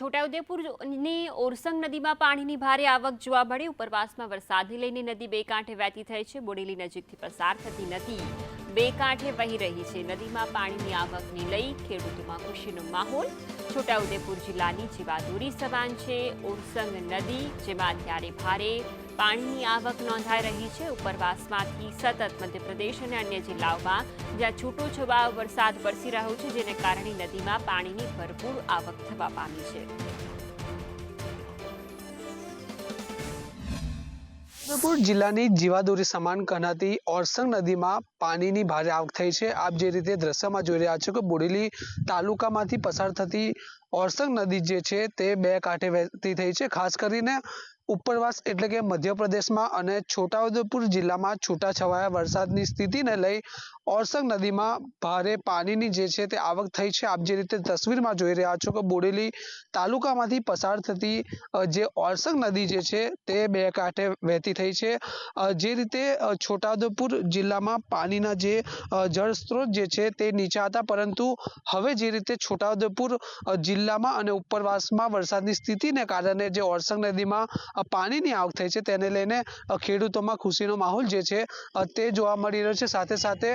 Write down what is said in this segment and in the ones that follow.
છોટાઉદેપુરની ઓરસંગ નદીમાં પાણીની ભારે આવક જોવા મળી. ઉપરવાસમાં વરસાદને લઈને નદી બે કાંઠે વહેતી થઈ છે. બોડેલી નજીકથી પસાર થતી નદી બે કાંઠે વહી રહી છે. નદીમાં પાણીની આવકને લઈ ખેડૂતોમાં ખુશીનો માહોલ. છોટાઉદેપુર જિલ્લાની જીવાદોરી સમાન છે. ઓરસંગ નદી, જેમાં અત્યારે ભારે પાણીની આવક નોંધાઈ રહી છે. ઉપરવાસમાંથી સતત મધ્યપ્રદેશ અને અન્ય જિલ્લાઓમાં જ્યાં છૂટો છવાયો વરસાદ વરસી રહ્યો છે, જેને કારણે નદીમાં પાણીની ભરપૂર આવક થવા પામી છે. છોટાઉદેપુર જિલ્લાની જીવાદોરી સમાન કહેનાતી ઓરસંગ નદીમાં પાણીની ભારે આવક થઈ છે. આપ જે રીતે દ્રશ્યમાં જોઈ રહ્યા છો કે બોડેલી તાલુકામાંથી પસાર થતી ઓરસંગ નદી જે છે તે બે કાંઠે વહેતી થઈ છે. ખાસ કરીને ઉપરવાસ એટલે કે મધ્યપ્રદેશમાં અને છોટાઉદેપુર જિલ્લામાં છૂટાછવાયા વરસાદની સ્થિતિને લઈ ઓરસંગ નદીમાં ભારે પાણીની જે છે તે આવક થઈ છે. આપ જે રીતે તસવીરમાં જોઈ રહ્યા છો કે બોડેલી તાલુકામાંથી પસાર થતી જે ઓરસંગ નદી જે છે તે બે કાંઠે વહેતી થઈ છે. જે રીતે છોટાઉદેપુર જિલ્લામાં પાણીના જે જળ સ્ત્રોત જે છે તે નીચા હતા, પરંતુ હવે જે રીતે છોટાઉદેપુર જિલ્લામાં અને ઉપરવાસમાં વરસાદની સ્થિતિને કારણે જે ઓરસંગ નદીમાં પાણીની આવક થઈ છે તેને લઈને ખેડૂતોમાં ખુશીનો માહોલ જે છે તે જોવા મળી રહ્યો છે. સાથે સાથે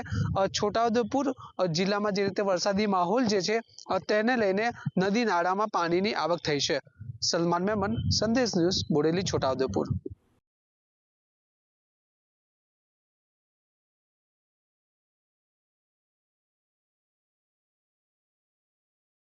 છોટાઉદેપુર જિલ્લામાં જે રીતે વરસાદી માહોલ જે છે તેને લઈને નદી નાળામાં પાણીની આવક થઈ છે. સલમાન મેમન, સંદેશ ન્યૂઝ, બોડેલી, છોટાઉદેપુર.